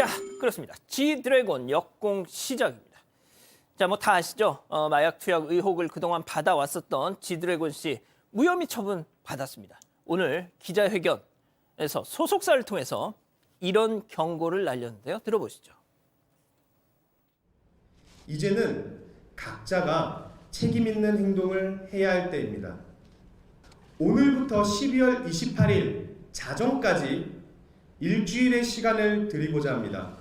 자, 그렇습니다. G 드래곤 역공 시작입니다. 자, 뭐 다 아시죠? 어, 마약 투약 의혹을 그동안 받아왔었던 G 드래곤 씨 무혐의 처분 받았습니다. 오늘 기자회견에서 소속사를 통해서 이런 경고를 날렸는데요. 들어보시죠. 이제는 각자가 책임 있는 행동을 해야 할 때입니다. 오늘부터 12월 28일 자정까지 일주일의 시간을 드리고자 합니다.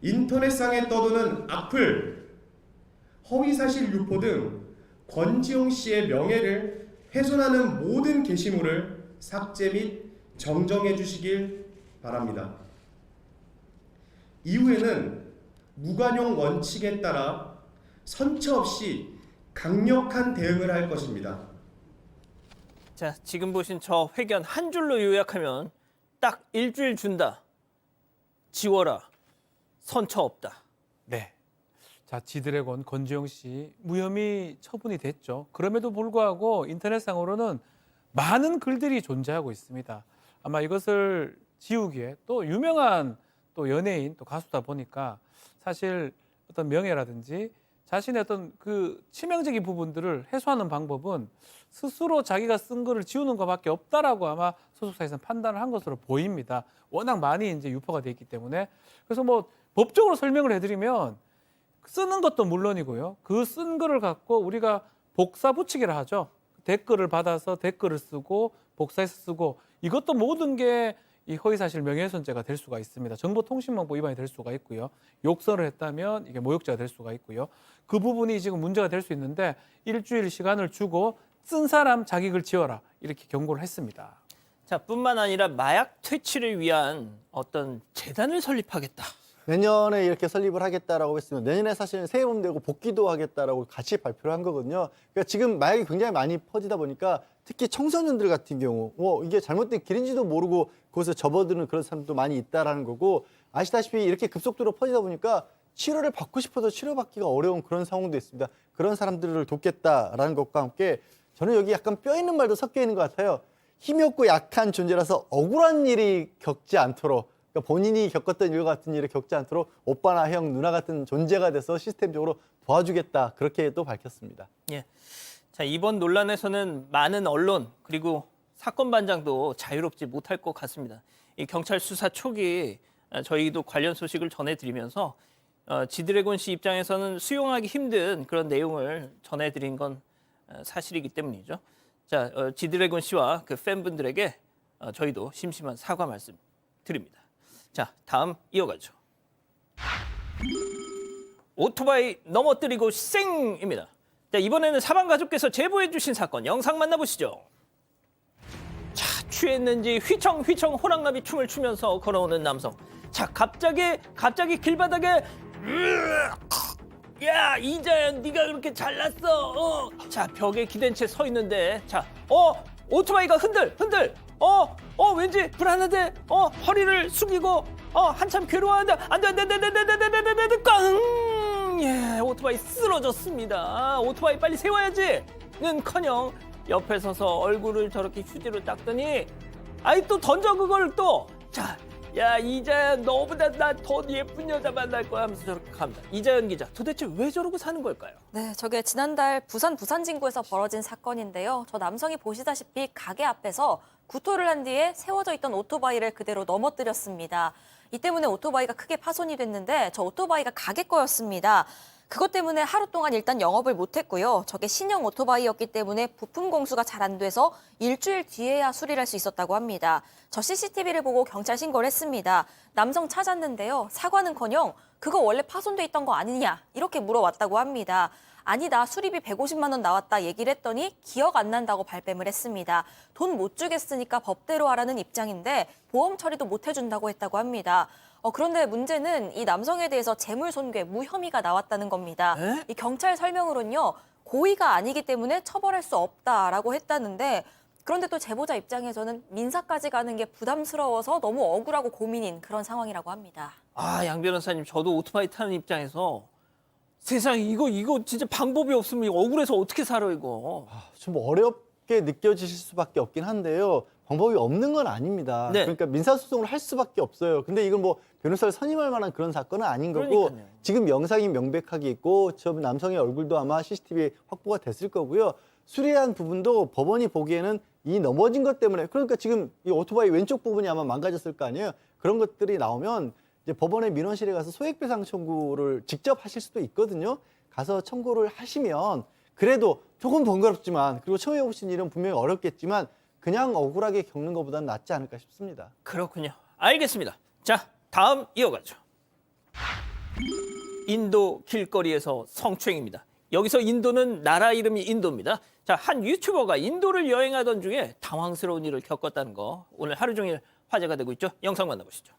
인터넷상에 떠도는 악플, 허위사실 유포 등 권지용 씨의 명예를 훼손하는 모든 게시물을 삭제 및 정정해 주시길 바랍니다. 이후에는 무관용 원칙에 따라 선처 없이 강력한 대응을 할 것입니다. 자, 지금 보신 저 회견 한 줄로 요약하면 딱 일주일 준다. 지워라. 선처 없다. 네. 자, 지드래곤 권지영 씨 무혐의 처분이 됐죠. 그럼에도 불구하고 인터넷상으로는 많은 글들이 존재하고 있습니다. 아마 이것을 지우기에 또 유명한 또 연예인 또 가수다 보니까 사실 어떤 명예라든지 자신의 어떤 그 치명적인 부분들을 해소하는 방법은 스스로 자기가 쓴 글을 지우는 것밖에 없다라고 아마 소속사에서 판단을 한 것으로 보입니다. 워낙 많이 이제 유포가 돼 있기 때문에 그래서 뭐 법적으로 설명을 해드리면 쓰는 것도 물론이고요. 그쓴 글을 갖고 우리가 복사 붙이기를 하죠. 댓글을 받아서 댓글을 쓰고 복사해서 쓰고 이것도 모든 게 이 허위사실 명예훼손죄가 될 수가 있습니다. 정보통신망법 위반이 될 수가 있고요. 욕설을 했다면 이게 모욕죄가 될 수가 있고요. 그 부분이 지금 문제가 될 수 있는데 일주일 시간을 주고 쓴 사람 자기 글 지워라 이렇게 경고를 했습니다. 자, 뿐만 아니라 마약 퇴치를 위한 어떤 재단을 설립하겠다. 내년에 이렇게 설립을 하겠다라고 했으면 내년에 사실은 새해 봄 되고 복귀도 하겠다라고 같이 발표를 한 거거든요. 그러니까 지금 마약이 굉장히 많이 퍼지다 보니까 특히 청소년들 같은 경우 뭐 이게 잘못된 길인지도 모르고 그것에 접어드는 그런 사람도 많이 있다라는 거고 아시다시피 이렇게 급속도로 퍼지다 보니까 치료를 받고 싶어도 치료받기가 어려운 그런 상황도 있습니다. 그런 사람들을 돕겠다라는 것과 함께 저는 여기 약간 뼈 있는 말도 섞여 있는 것 같아요. 힘이 없고 약한 존재라서 억울한 일이 겪지 않도록 그러니까 본인이 겪었던 일 같은 일을 겪지 않도록 오빠나 형, 누나 같은 존재가 돼서 시스템적으로 도와주겠다 그렇게 또 밝혔습니다. 예. 자, 이번 논란에서는 많은 언론 그리고 사건 반장도 자유롭지 못할 것 같습니다. 이 경찰 수사 초기 어, 저희도 관련 소식을 전해드리면서 어, 지드래곤 씨 입장에서는 수용하기 힘든 그런 내용을 전해드린 건 어, 사실이기 때문이죠. 자, 어, 지드래곤 씨와 그 팬분들에게 어, 저희도 심심한 사과 말씀 드립니다. 자, 다음 이어가죠. 오토바이 넘어뜨리고 쌩입니다. 자, 이번에는 사방 가족께서 제보해 주신 사건 영상 만나보시죠. 자, 취했는지 휘청휘청 호랑나비 춤을 추면서 걸어오는 남성. 자, 갑자기 갑자기 길바닥에 야 이자연 네가 그렇게 잘났어. 어. 자 벽에 기댄 채 서 있는데 자어 오토바이가 흔들 흔들 어어 왠지 불안한데 어 허리를 숙이고 어 한참 괴로워하는데 안돼 안돼 안돼 안돼 안돼 안돼 안돼 안돼 꽝 예 오토바이 쓰러졌습니다. 오토바이 빨리 세워야지 는커녕 옆에 서서 얼굴을 저렇게 휴지로 닦더니 아이 또 던져 그걸 또 자 야 이자연 너보다 나 더 예쁜 여자 만날 거야 하면서 저렇게 갑니다. 이자연 기자 도대체 왜 저러고 사는 걸까요? 네, 저게 지난달 부산 부산진구에서 벌어진 사건인데요. 저 남성이 보시다시피 가게 앞에서 구토를 한 뒤에 세워져 있던 오토바이를 그대로 넘어뜨렸습니다. 이 때문에 오토바이가 크게 파손이 됐는데 저 오토바이가 가게 거였습니다. 그것 때문에 하루 동안 일단 영업을 못했고요. 저게 신형 오토바이였기 때문에 부품 공수가 잘 안 돼서 일주일 뒤에야 수리를 할 수 있었다고 합니다. 저 CCTV를 보고 경찰 신고를 했습니다. 남성 찾았는데요. 사과는커녕 그거 원래 파손돼 있던 거 아니냐 이렇게 물어왔다고 합니다. 아니다 수리비 150만 원 나왔다 얘기를 했더니 기억 안 난다고 발뺌을 했습니다. 돈 못 주겠으니까 법대로 하라는 입장인데 보험 처리도 못 해준다고 했다고 합니다. 어, 그런데 문제는 이 남성에 대해서 재물손괴 무혐의가 나왔다는 겁니다. 에? 이 경찰 설명으로는요 고의가 아니기 때문에 처벌할 수 없다라고 했다는데 그런데 또 제보자 입장에서는 민사까지 가는 게 부담스러워서 너무 억울하고 고민인 그런 상황이라고 합니다. 아, 양 변호사님, 저도 오토바이 타는 입장에서 세상에 이거 이거 진짜 방법이 없으면 이거 억울해서 어떻게 살아 이거. 좀 어렵게 느껴지실 수밖에 없긴 한데요. 방법이 없는 건 아닙니다. 네. 그러니까 민사소송을 할 수밖에 없어요. 근데 이건 뭐 변호사를 선임할 만한 그런 사건은 아닌 거고 그러니까요. 지금 영상이 명백하게 있고 저 남성의 얼굴도 아마 CCTV에 확보가 됐을 거고요. 수리한 부분도 법원이 보기에는 이 넘어진 것 때문에 그러니까 지금 이 오토바이 왼쪽 부분이 아마 망가졌을 거 아니에요. 그런 것들이 나오면 이제 법원의 민원실에 가서 소액배상 청구를 직접 하실 수도 있거든요. 가서 청구를 하시면 그래도 조금 번거롭지만 그리고 처음에 오신 일은 분명히 어렵겠지만 그냥 억울하게 겪는 것보다는 낫지 않을까 싶습니다. 그렇군요. 알겠습니다. 자, 다음 이어가죠. 인도 길거리에서 성추행입니다. 여기서 인도는 나라 이름이 인도입니다. 자, 한 유튜버가 인도를 여행하던 중에 당황스러운 일을 겪었다는 거 오늘 하루 종일 화제가 되고 있죠. 영상 만나보시죠.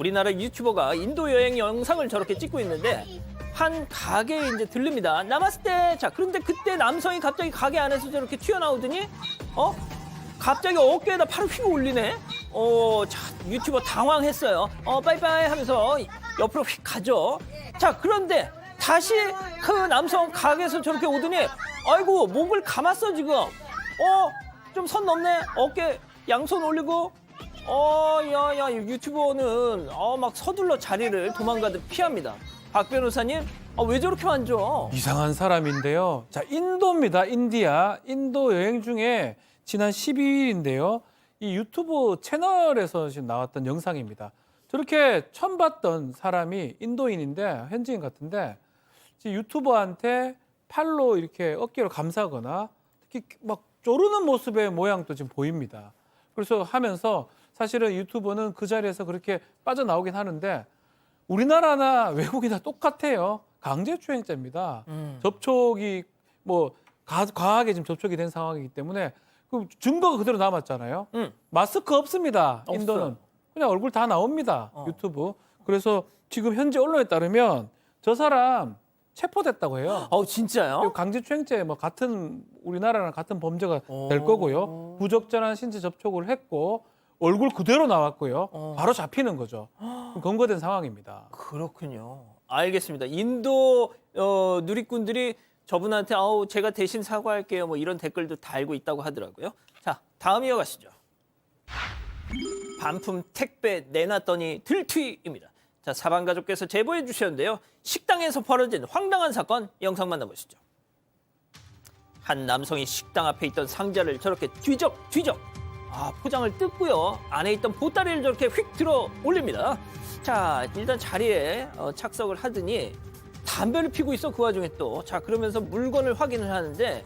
우리나라 유튜버가 인도 여행 영상을 저렇게 찍고 있는데 한 가게에 이제 들릅니다. 나마스테. 자, 그런데 그때 남성이 갑자기 가게 안에서 저렇게 튀어나오더니 어? 갑자기 어깨에다 팔을 휘고 올리네. 어, 자, 유튜버 당황했어요. 어, 빠이빠이 하면서 옆으로 휙 가죠. 자, 그런데 다시 그 남성 가게에서 저렇게 오더니 아이고, 목을 감았어, 지금. 어, 좀 선 넘네. 어깨 양손 올리고 어, 야, 야, 유튜버는 어, 막 서둘러 자리를 도망가듯 피합니다. 박 변호사님, 아, 왜 저렇게 만져? 이상한 사람인데요. 자, 인도입니다. 인디아. 인도 여행 중에 지난 12일인데요. 이 유튜브 채널에서 지금 나왔던 영상입니다. 저렇게 처음 봤던 사람이 인도인인데 현지인 같은데 유튜버한테 팔로 이렇게 어깨를 감싸거나 특히 막 조르는 모습의 모양도 지금 보입니다. 그래서 하면서 사실은 유튜버는 그 자리에서 그렇게 빠져나오긴 하는데 우리나라나 외국이나 똑같아요. 강제추행죄입니다. 음. 접촉이 뭐 가, 과하게 지금 접촉이 된 상황이기 때문에 그 증거가 그대로 남았잖아요. 음. 마스크 없습니다. 없어요. 인도는 그냥 얼굴 다 나옵니다. 어. 유튜브. 그래서 지금 현재 언론에 따르면 저 사람 체포됐다고 해요. 어, 진짜요? 강제추행죄 뭐 같은 우리나라랑 같은 범죄가 될 어. 거고요. 부적절한 신체 접촉을 했고 얼굴 그대로 나왔고요. 어. 바로 잡히는 거죠. 검거된 상황입니다. 그렇군요. 알겠습니다. 인도 어, 누리꾼들이 저분한테 아우 제가 대신 사과할게요. 뭐 이런 댓글도 달고 있다고 하더라고요. 자, 다음 이어가시죠. 반품 택배 내놨더니 들튀입니다. 자, 사방 가족께서 제보해 주셨는데요. 식당에서 벌어진 황당한 사건 영상 만나보시죠. 한 남성이 식당 앞에 있던 상자를 저렇게 뒤적 뒤적. 아 포장을 뜯고요. 안에 있던 보따리를 저렇게 휙 들어 올립니다. 자 일단 자리에 어, 착석을 하더니 담배를 피고 있어 그 와중에 또. 자 그러면서 물건을 확인을 하는데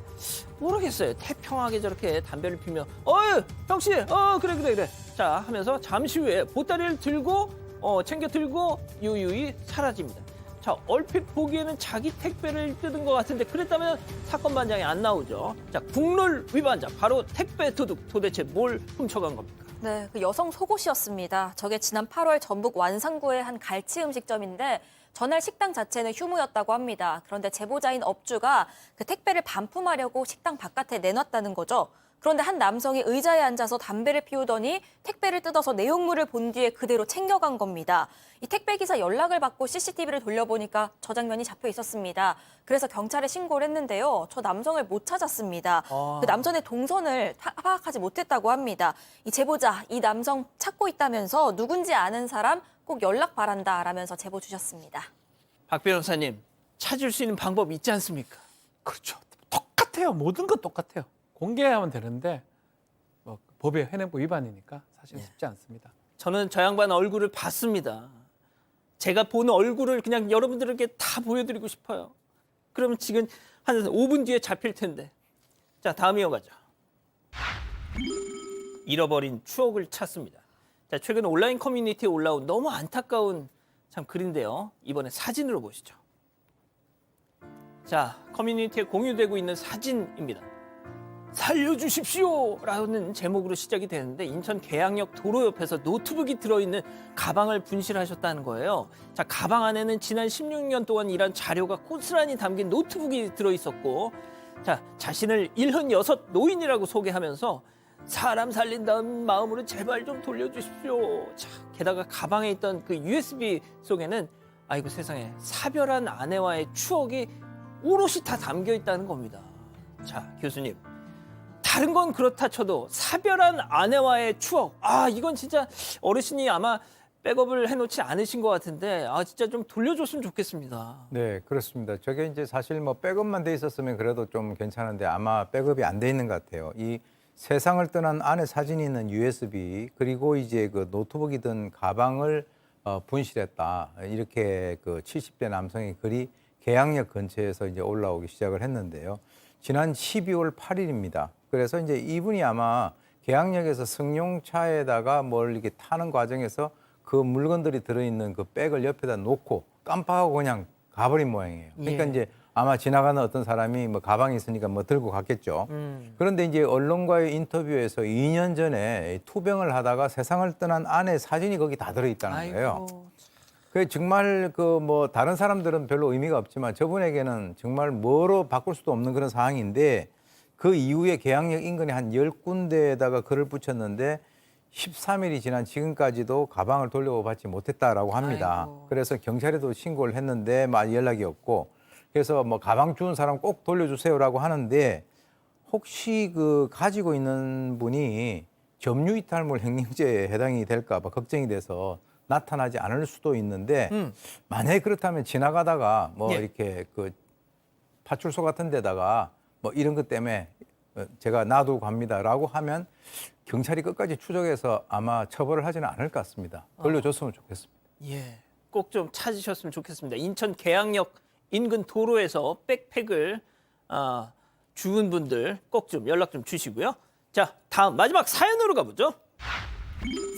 모르겠어요. 태평하게 저렇게 담배를 피며 어이 형씨! 어 그래 그래 그래. 자 하면서 잠시 후에 보따리를 들고 어 챙겨 들고 유유히 사라집니다 자, 얼핏 보기에는 자기 택배를 뜯은 것 같은데 그랬다면 사건 반장이 안 나오죠. 자, 국룰 위반자 바로 택배 도둑 도대체 뭘 훔쳐간 겁니까? 네, 그 여성 속옷이었습니다. 저게 지난 8월 전북 완산구의 한 갈치 음식점인데 전날 식당 자체는 휴무였다고 합니다. 그런데 제보자인 업주가 그 택배를 반품하려고 식당 바깥에 내놨다는 거죠. 그런데 한 남성이 의자에 앉아서 담배를 피우더니 택배를 뜯어서 내용물을 본 뒤에 그대로 챙겨간 겁니다. 이 택배 기사 연락을 받고 CCTV를 돌려보니까 저 장면이 잡혀 있었습니다. 그래서 경찰에 신고를 했는데요. 저 남성을 못 찾았습니다. 아. 그 남성의 동선을 파- 파악하지 못했다고 합니다. 이 제보자 이 남성 찾고 있다면서 누군지 아는 사람 꼭 연락 바란다 라면서 제보 주셨습니다. 박 변호사님, 찾을 수 있는 방법 있지 않습니까? 그렇죠. 똑같아요. 모든 건 똑같아요. 공개하면 되는데 뭐 법의 현행법 위반이니까 사실 예. 쉽지 않습니다. 저는 저 양반 얼굴을 봤습니다. 제가 본 얼굴을 그냥 여러분들에게 다 보여드리고 싶어요. 그러면 지금 한 5분 뒤에 잡힐 텐데. 자, 다음 이어가죠. 잃어버린 추억을 찾습니다. 자, 최근 온라인 커뮤니티에 올라온 너무 안타까운 참 글인데요. 이번에 사진으로 보시죠. 자, 커뮤니티에 공유되고 있는 사진입니다. 살려주십시오! 라는 제목으로 시작이 되는데 인천 계양역 도로 옆에서 노트북이 들어있는 가방을 분실하셨다는 거예요. 자, 가방 안에는 지난 16년 동안 일한 자료가 고스란히 담긴 노트북이 들어있었고 자, 자신을 일흔 여섯 노인이라고 소개하면서 사람 살린다는 마음으로 제발 좀 돌려주십시오. 자, 게다가 가방에 있던 그 USB 속에는 아이고 세상에 사별한 아내와의 추억이 오롯이 다 담겨 있다는 겁니다. 자, 교수님. 다른 건 그렇다 쳐도 사별한 아내와의 추억. 아, 이건 진짜 어르신이 아마 백업을 해놓지 않으신 것 같은데, 아, 진짜 좀 돌려줬으면 좋겠습니다. 네, 그렇습니다. 저게 이제 사실 뭐 백업만 돼 있었으면 그래도 좀 괜찮은데 아마 백업이 안 돼 있는 것 같아요. 이 세상을 떠난 아내 사진이 있는 USB 그리고 이제 그 노트북이 든 가방을 어, 분실했다. 이렇게 그 70대 남성의 글이 계양역 근처에서 이제 올라오기 시작을 했는데요. 지난 12월 8일입니다. 그래서 이제 이분이 아마 계양역에서 승용차에다가 뭘 이렇게 타는 과정에서 그 물건들이 들어있는 그 백을 옆에다 놓고 깜빡하고 그냥 가버린 모양이에요. 그러니까 예. 이제 아마 지나가는 어떤 사람이 뭐 가방이 있으니까 뭐 들고 갔겠죠. 음. 그런데 이제 언론과의 인터뷰에서 2년 전에 투병을 하다가 세상을 떠난 아내 사진이 거기 다 들어있다는 거예요. 그 정말 그 뭐 다른 사람들은 별로 의미가 없지만 저분에게는 정말 뭐로 바꿀 수도 없는 그런 상황인데 그 이후에 계양역 인근에 한 10군데에다가 글을 붙였는데 13일이 지난 지금까지도 가방을 돌려받지 못했다라고 합니다. 아이고. 그래서 경찰에도 신고를 했는데 막 연락이 없고 그래서 뭐 가방 주운 사람 꼭 돌려주세요라고 하는데 혹시 그 가지고 있는 분이 점유 이탈물 횡령죄에 해당이 될까 봐 걱정이 돼서 나타나지 않을 수도 있는데 음. 만약에 그렇다면 지나가다가 뭐 예. 이렇게 그 파출소 같은 데다가 뭐 이런 것 때문에 어, 제가 놔두고 갑니다라고 하면 경찰이 끝까지 추적해서 아마 처벌을 하지는 않을 것 같습니다. 돌려줬으면 좋겠습니다. 예, 꼭 좀 찾으셨으면 좋겠습니다. 인천 계양역 인근 도로에서 백팩을 아, 주운 분들 꼭 좀 연락 좀 주시고요. 자, 다음 마지막 사연으로 가보죠.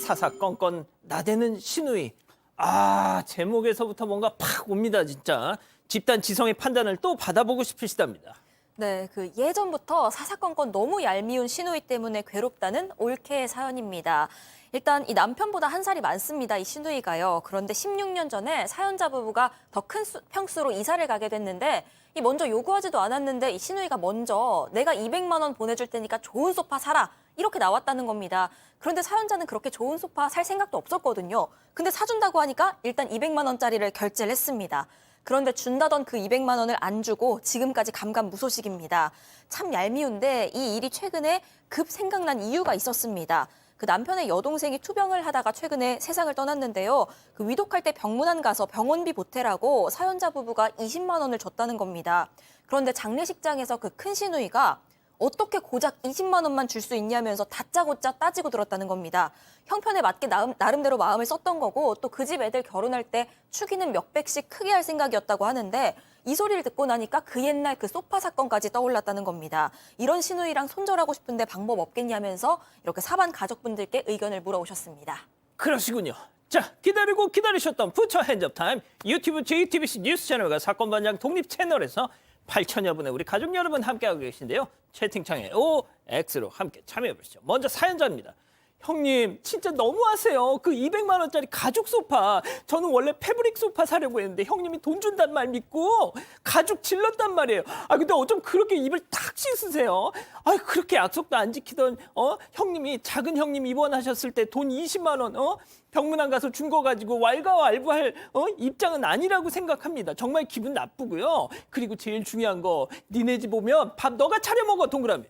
사사건건 나대는 신우이. 아, 제목에서부터 뭔가 팍 옵니다, 진짜. 집단 지성의 판단을 또 받아보고 싶으시답니다. 네, 그 예전부터 사사건건 너무 얄미운 신우이 때문에 괴롭다는 올케의 사연입니다. 일단 이 남편보다 한 살이 많습니다. 이 신우이가요. 그런데 16년 전에 사연자 부부가 더 큰 평수로 이사를 가게 됐는데 이 먼저 요구하지도 않았는데 이 신우이가 먼저 내가 200만 원 보내줄 테니까 좋은 소파 사라 이렇게 나왔다는 겁니다. 그런데 사연자는 그렇게 좋은 소파 살 생각도 없었거든요. 근데 사준다고 하니까 일단 200만 원짜리를 결제를 했습니다. 그런데 준다던 그 200만 원을 안 주고 지금까지 감감무소식입니다. 참 얄미운데 이 일이 최근에 급 생각난 이유가 있었습니다. 그 남편의 여동생이 투병을 하다가 최근에 세상을 떠났는데요. 그 위독할 때 병문안 가서 병원비 보태라고 사연자 부부가 20만 원을 줬다는 겁니다. 그런데 장례식장에서 그 큰 시누이가 어떻게 고작 20만 원만 줄 수 있냐면서 다짜고짜 따지고 들었다는 겁니다. 형편에 맞게 나름, 나름 대로 마음을 썼던 거고 또 그 집 애들 결혼할 때 축의는 몇 백씩 크게 할 생각이었다고 하는데 이 소리를 듣고 나니까 그 옛날 그 소파 사건까지 떠올랐다는 겁니다. 이런 신우이랑 손절하고 싶은데 방법 없겠냐면서 이렇게 사반 가족분들께 의견을 물어오셨습니다. 그러시군요. 자, 기다리고 기다리셨던 부처 핸즈업 타임 유튜브 JTBC 뉴스 채널과 사건 반장 독립 채널에서 8천여 분의 우리 가족 여러분 함께하고 계신데요. 채팅창에 OX로 함께 참여해 보시죠. 먼저 사연자입니다. 형님, 진짜 너무하세요. 그 200만 원짜리 가죽 소파. 저는 원래 패브릭 소파 사려고 했는데 형님이 돈 준단 말 믿고 가죽 질렀단 말이에요. 아 근데 어쩜 그렇게 입을 탁 씻으세요? 아 그렇게 약속도 안 지키던 어 형님이 작은 형님 입원하셨을 때 돈 20만 원 어? 병문안 가서 준 거 가지고 왈가왈부할 어? 입장은 아니라고 생각합니다. 정말 기분 나쁘고요. 그리고 제일 중요한 거 니네 집 오면 밥 너가 차려 먹어 동그라미.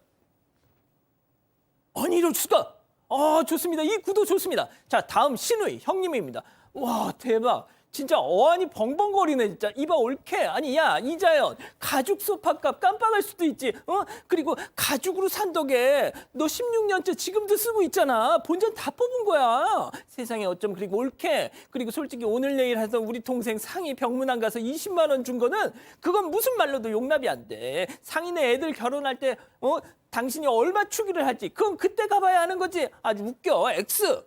아니 이럴 수가. 아 좋습니다. 이 구도 좋습니다. 자 다음 신우이 형님입니다. 와 대박. 진짜 어안이 벙벙거리네 진짜. 이봐 올케 아니 야 이자연 가죽 소파값 깜빡할 수도 있지. 어? 그리고 가죽으로 산 덕에 너 16년째 지금도 쓰고 있잖아. 본전 다 뽑은 거야. 세상에 어쩜 그리고 올케 그리고 솔직히 오늘 내일 해서 우리 동생 상이 병문안 가서 20만 원 준 거는 그건 무슨 말로도 용납이 안 돼. 상인의 애들 결혼할 때 어? 당신이 얼마 추기를 할지. 그건 그때 가봐야 하는 거지. 아주 웃겨. X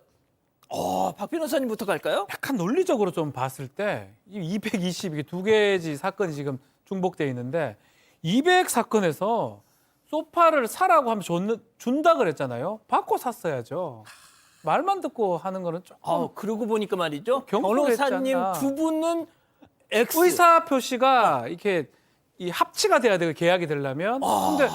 어, 박 변호사님부터 갈까요? 약간 논리적으로 좀 봤을 때 220 이게 두 개지 사건이 지금 중복돼 있는데 200 사건에서 소파를 사라고 하면 줬는, 준다 그랬잖아요. 받고 샀어야죠. 말만 듣고 하는 거는 조금 어, 그러고 보니까 말이죠. 경솔했잖아. 변호사님 두 분은 X. 의사 표시가 이렇게 이 합치가 돼야 돼요. 계약이 되려면. 근데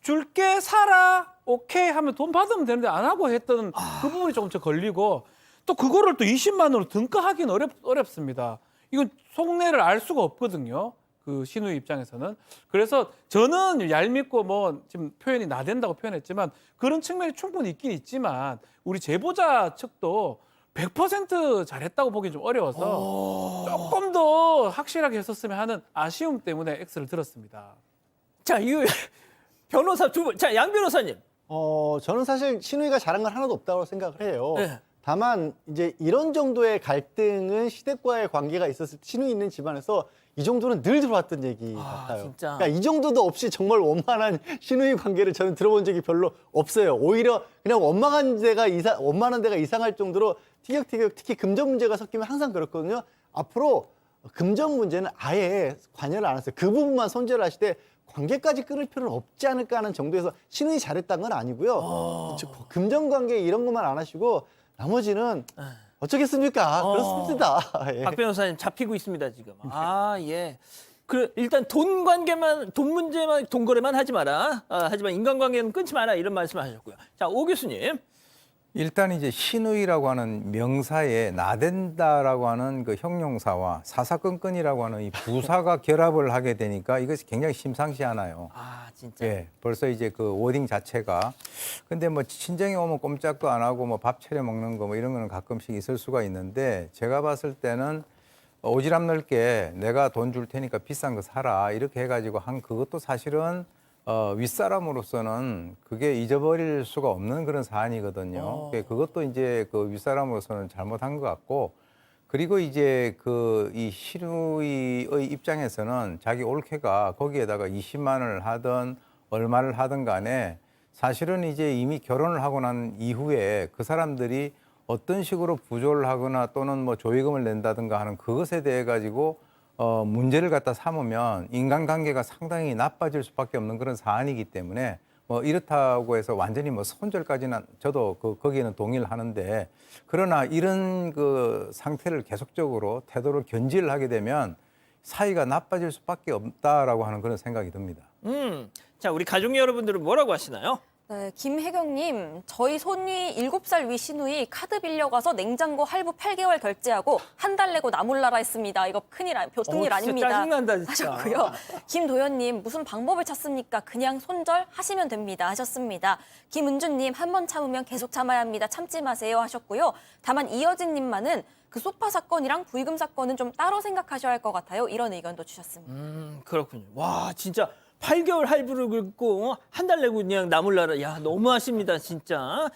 줄게 사라 오케이 하면 돈 받으면 되는데 안 하고 했던 그 부분이 조금 더 걸리고 또 그거를 또 20만 원으로 등가하기는 어렵, 어렵습니다. 이건 속내를 알 수가 없거든요. 그 신우의 입장에서는 그래서 저는 얄밉고 뭐 지금 표현이 나댄다고 표현했지만 그런 측면이 충분히 있긴 있지만 우리 제보자 측도 100% 잘했다고 보기 좀 어려워서 조금 더 확실하게 했었으면 하는 아쉬움 때문에 X를 들었습니다. 자, 이 변호사 두 분. 자, 양 변호사님. 어, 저는 사실 신우이가 잘한 건 하나도 없다고 생각을 해요. 네. 다만 이제 이런 정도의 갈등은 시댁과의 관계가 있었을 때 신우 있는 집안에서 이 정도는 늘 들어왔던 얘기 아, 같아요. 진짜. 그러니까 이 정도도 없이 정말 원만한 신우의 관계를 저는 들어본 적이 별로 없어요. 오히려 그냥 원만한 데가 이상 원만한 데가 이상할 정도로 티격태격 특히 금전 문제가 섞이면 항상 그렇거든요. 앞으로 금전 문제는 아예 관여를 안 했어요. 그 부분만 손절을 하시되 관계까지 끊을 필요는 없지 않을까 하는 정도에서 신우이 잘했다는 건 아니고요. 저 금전 관계 이런 것만 안 하시고 나머지는 어쩌겠습니까? 어. 그렇습니다. 예. 박 변호사님 잡히고 있습니다, 지금. 아, 예. 그 일단 돈 관계만 돈 문제만 돈 거래만 하지 마라. 아, 하지만 인간관계는 끊지 마라 이런 말씀하셨고요. 자, 오 교수님. 일단 이제 신우이라고 하는 명사에 나댄다라고 하는 그 형용사와 사사건건이라고 하는 이 부사가 결합을 하게 되니까 이것이 굉장히 심상치 않아요. 아, 진짜. 예, 벌써 이제 그 워딩 자체가 근데 뭐 친정에 오면 꼼짝도 안 하고 뭐 밥 차려 먹는 거 뭐 이런 거는 가끔씩 있을 수가 있는데 제가 봤을 때는 오지랖 넓게 내가 돈 줄 테니까 비싼 거 사라 이렇게 해가지고 한 그것도 사실은 어, 윗사람으로서는 그게 잊어버릴 수가 없는 그런 사안이거든요. 그 그것도 이제 그 윗사람으로서는 잘못한 것 같고 그리고 이제 그 이 시루이의 입장에서는 자기 올케가 거기에다가 20만 원을 하든 얼마를 하든 간에 사실은 이제 이미 결혼을 하고 난 이후에 그 사람들이 어떤 식으로 부조를 하거나 또는 뭐 조의금을 낸다든가 하는 그것에 대해 가지고 어 문제를 갖다 삼으면 인간관계가 상당히 나빠질 수밖에 없는 그런 사안이기 때문에 뭐 이렇다고 해서 완전히 뭐 손절까지는 저도 그 거기에는 동의를 하는데 그러나 이런 그 상태를 계속적으로 태도를 견지를 하게 되면 사이가 나빠질 수밖에 없다라고 하는 그런 생각이 듭니다. 음. 자, 우리 가족 여러분들은 뭐라고 하시나요? 네, 김혜경님, 저희 손위 7살 위 시누이 카드 빌려가서 냉장고 할부 8개월 결제하고 한 달 내고 나몰라라 했습니다. 이거 큰일, 아- 보통 어, 일 진짜 아닙니다. 짜증난다, 진짜. 하셨고요. 김도현님, 무슨 방법을 찾습니까? 그냥 손절 하시면 됩니다. 하셨습니다. 김은주님, 한 번 참으면 계속 참아야 합니다. 참지 마세요. 하셨고요. 다만 이어진님만은 그 소파 사건이랑 부의금 사건은 좀 따로 생각하셔야 할 것 같아요. 이런 의견도 주셨습니다. 음, 그렇군요. 와, 진짜 8개월 할부를 긁고 한 달 내고 그냥 나몰라라. 야, 너무하십니다, 진짜.